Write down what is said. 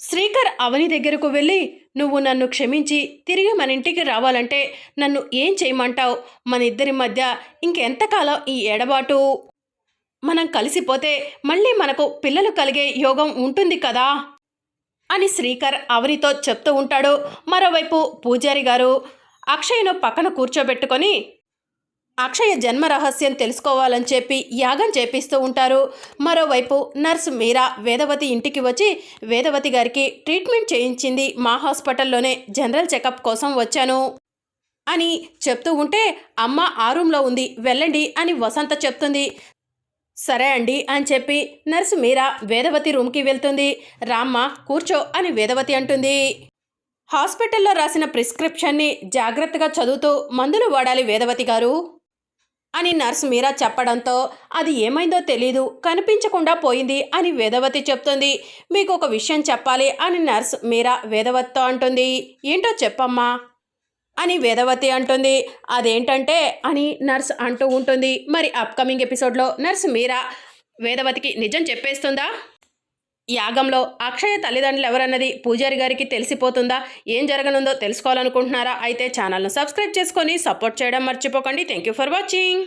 శ్రీకర్ అవని దగ్గరకు వెళ్ళి నువ్వు నన్ను క్షమించి తిరిగి మన ఇంటికి రావాలంటే నన్ను ఏం చేయమంటావు? మన ఇద్దరి మధ్య ఇంకెంతకాలం ఈ ఎడబాటు మనం కలిసిపోతే మళ్ళీ మనకు పిల్లలు కలిగే యోగం ఉంటుంది కదా అని శ్రీకర్ అవనితో చెప్తూ ఉంటాడు. మరోవైపు పూజారి గారు అక్షయ్ను పక్కన కూర్చోబెట్టుకొని అక్షయ జన్మ రహస్యం తెలుసుకోవాలని చెప్పి యాగం చేపిస్తూ ఉంటారు. మరోవైపు నర్సు మీరా వేదవతి ఇంటికి వచ్చి వేదవతి గారికి ట్రీట్మెంట్ చేయించింది మా హాస్పిటల్లోనే జనరల్ చెకప్ కోసం వచ్చాను అని చెప్తూ ఉంటే అమ్మ ఆ రూమ్లో ఉంది వెళ్ళండి అని వసంత చెప్తుంది. సరే అండి అని చెప్పి నర్సు మీరా వేదవతి రూమ్కి వెళ్తుంది. రామ్మ కూర్చో అని వేదవతి అంటుంది. హాస్పిటల్లో రాసిన ప్రిస్క్రిప్షన్ని జాగ్రత్తగా చదువుతూ మందులు వాడాలి వేదవతి గారు. అని నర్స్ మీరా చెప్పడంతో అది ఏమైందో తెలీదు కనిపించకుండా పోయింది అని వేదవతి చెప్తుంది. మీకు ఒక విషయం చెప్పాలి అని నర్స్ మీరా వేదవతితో అంటుంది. ఏంటో చెప్పమ్మా? అని వేదవతి అంటుంది. అదేంటంటే అని నర్స్ అంటూ ఉంటుంది. మరి అప్కమింగ్ ఎపిసోడ్లో నర్స్ మీరా వేదవతికి నిజం చెప్పేస్తుందా? యాగంలో అక్షయ తల్లిదండ్రులు ఎవరన్నది పూజారి గారికి తెలిసిపోతుందా? ఏం జరగనుందో తెలుసుకోవాలనుకుంటున్నారా? అయితే ఛానల్ను సబ్స్క్రైబ్ చేసుకొని సపోర్ట్ చేయడం మర్చిపోకండి. Thank you for watching